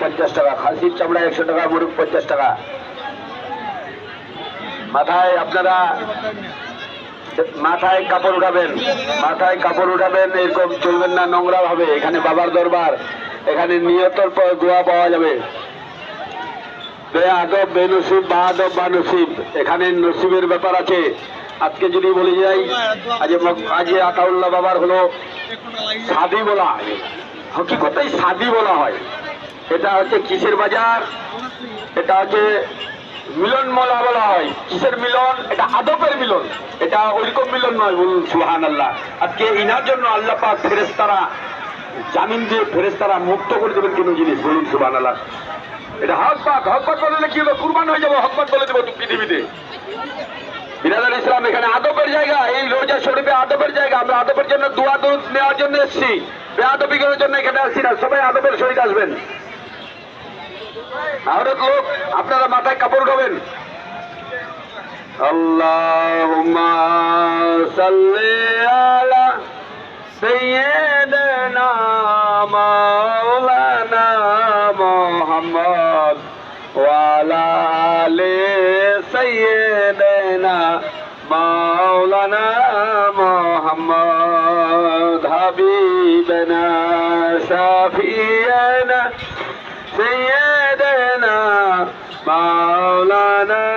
পঞ্চাশ টাকা, খাসির চামড়া একশো টাকা, মুরগ পঞ্চাশ টাকা। মাথায় আপনারা মাথায় কাপড় উঠাবেন, মাথায় কাপড় উঠাবেন, এরকম চলবেন না নোংরা ভাবে এখানে বাবার দরবার, এখানে নিয়তর পর দোয়া পাওয়া যাবে। আদব বে নসিব বা আদব বা নসিব এখানে নসিবের ব্যাপার আছে। আজকে যদি বলে যাই, আজ আজ আতাউল্লাহ বাবার হলো সাদি বলা হকিকতাই সাদি বলা হয়। এটা হচ্ছে কিসের বাজার? এটা হচ্ছে মিলন মলা বলা হয়। কিসের মিলন? এটা আদবের মিলন। এটা ওইরকম মিলন নয়, বলুন সুহান আল্লাহ আজকে ইনার জন্য আল্লাহ পাক ফেরেস্তারা জামিন দিয়ে ফেরেস্তারা মুক্ত করে দেবেন কোনো জিনিস, বলুন সুহান আল্লাহ এটা হক পাক হক পাক বললে কি হবে? কুরবান হয়ে যাব, হক পাক বলে দেবো পৃথিবীতে। বিরাদার ইসলাম এখানে আদবের জায়গা, এই রোজা শরীফে আদবের জায়গা। আমরা আদবের জন্য দোয়া দুধ নেওয়ার জন্য এসেছি। করার জন্য এখানে আসছি না, সবাই আদবের সহিত আসবেন। আর লোক আপনারা মাথায় কাপড় উঠাবেন। আল্লাহুম্মা সাল্লি আলা মাওলানা মুহাম্মদ ওয়া আলা سيدنا مولانا